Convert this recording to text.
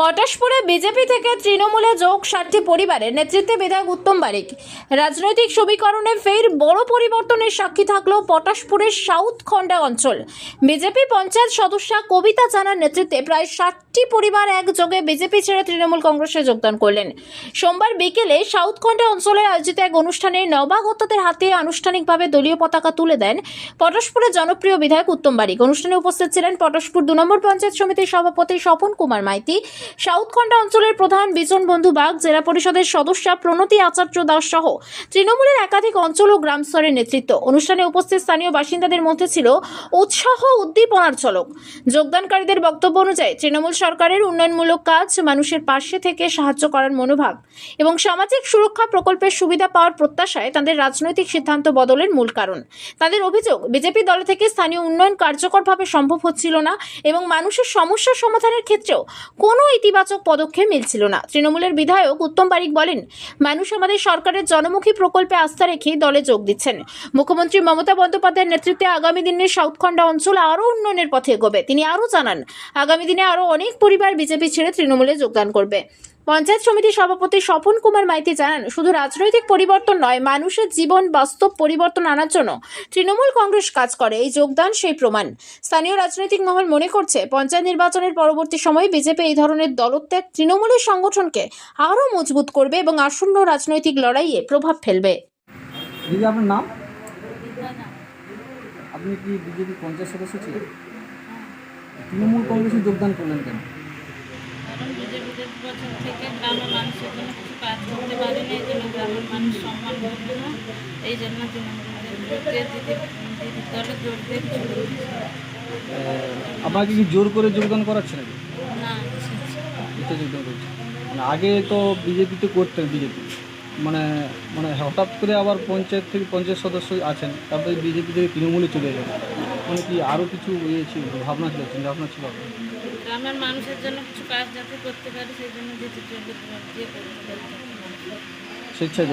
পটাশপুরে BJP থেকে তৃণমূলে যোগ সাতটি পরিবারের নেতৃত্বে বিধায়ক উত্তম বারিক। রাজনৈতিক সমীকরণে ফের বড় পরিবর্তনের সাক্ষী থাকল পটাশপুরের সাউথ খন্ডা অঞ্চল। বিজেপি পঞ্চায়েত সদস্যা কবিতা জানার নেতৃত্বে প্রায় ষাটটি পরিবার একযোগে বিজেপি ছেড়ে তৃণমূল কংগ্রেসে যোগদান করলেন। সোমবার বিকেলে সাউথ খন্ডা অঞ্চলে আয়োজিত এক অনুষ্ঠানে নবাগতদের হাতে আনুষ্ঠানিকভাবে দলীয় পতাকা তুলে দেন পটাশপুরের জনপ্রিয় বিধায়ক উত্তম বারিক। অনুষ্ঠানে উপস্থিত ছিলেন পটাশপুর দু নম্বর পঞ্চায়েত সমিতির সভাপতি স্বপন কুমার মাইতি সাউথখন্ডা অঞ্চলের প্রধান বিজন বন্ধু বাগ জেলা পরিষদের সদস্যা প্রণতি আচার্য দাস সহ তৃণমূলের একাধিক অঞ্চল ও গ্রাম স্তরের নেতৃত্ব। অনুষ্ঠানে উপস্থিত স্থানীয় বাসিন্দাদের মধ্যে ছিল উৎসাহ উদ্দীপনার ঝলক যোগদানকারীদের বক্তব্য অনুযায়ী তৃণমূল সরকারের উন্নয়নমূলক কাজ মানুষের পাশে থেকে সাহায্য করার মনোভাব এবং সামাজিক সুরক্ষা প্রকল্পের সুবিধা পাওয়ার প্রত্যাশায় তাদের রাজনৈতিক সিদ্ধান্ত বদলের মূল কারণ। তাদের অভিযোগ, বিজেপি দল থেকে স্থানীয় উন্নয়ন কার্যকরভাবে সম্ভব হচ্ছিল না এবং মানুষের সমস্যা সমাধানের ক্ষেত্রেও কোনো ইতিবাচক পদক্ষেপ মিলছিল না। তৃণমূলের বিধায়ক উত্তম বারিক বলেন, মানুষ আমাদের সরকারের জনমুখী প্রকল্পে আস্থা রেখে দলে যোগ দিচ্ছেন। মুখ্যমন্ত্রী মমতা বন্দ্যোপাধ্যায়ের নেতৃত্বে আগামী দিনে সাউথখণ্ড অঞ্চল আরও উন্নয়নের পথে এগোবে। তিনি আরও জানান, আগামী দিনে আরও অনেক পরিবার বিজেপি ছেড়ে তৃণমূলে যোগদান করবে। পঞ্চায়েত সমিতির সভাপতি স্বপন কুমার মাইতি জানান শুধু রাজনৈতিক পরিবর্তন নয় মানুষের জীবন বাস্তব পরিবর্তন আনার জন্য তৃণমূল কংগ্রেস কাজ করে এই যোগদান সেই প্রমাণ। স্থানীয় রাজনৈতিক মহল মনে করছে পঞ্চায়েত নির্বাচনের পরবর্তী সময়ে বিজেপি এই ধরনের দলত্যাগ তৃণমূলের সংগঠনকে আরও মজবুত করবে এবং আসন্ন রাজনৈতিক লড়াইয়ে প্রভাব ফেলবে। দিদি আপনার নাম? আপনি কি বিজেপি পঞ্চায়েত সদস্য ছিলেন? তৃণমূল কংগ্রেসে যোগদান করলেন কেন? বছর থেকে গ্রামের মানুষের জন্য কিছু কাজ করতে এই জন্য গ্রামের মানুষ সম্মান করবে না। এই জন্য দিদির দলে জোর দিয়ে কিছু আপনাকে কি জোর করে যোগদান করাচ্ছে নাকি? না যোগদান করছে। মানে আগে তো বিজেপিতে করতেন বিজেপি। মানে মানে হঠাৎ করে আবার পঞ্চায়েত থেকে পঞ্চায়েত সদস্য আছেন তারপরে বিজেপি থেকে তৃণমূলে চলে গেলেন মানে কি আরও কিছু ইয়ে ছিল ভাবনা ছিল চিন্তা ভাবনা ছিল আপনার? গ্রামের মানুষের জন্য কিছু কাজ যাতে করতে পারি সেই জন্য যেতে করতে পারি। স্বেচ্ছায়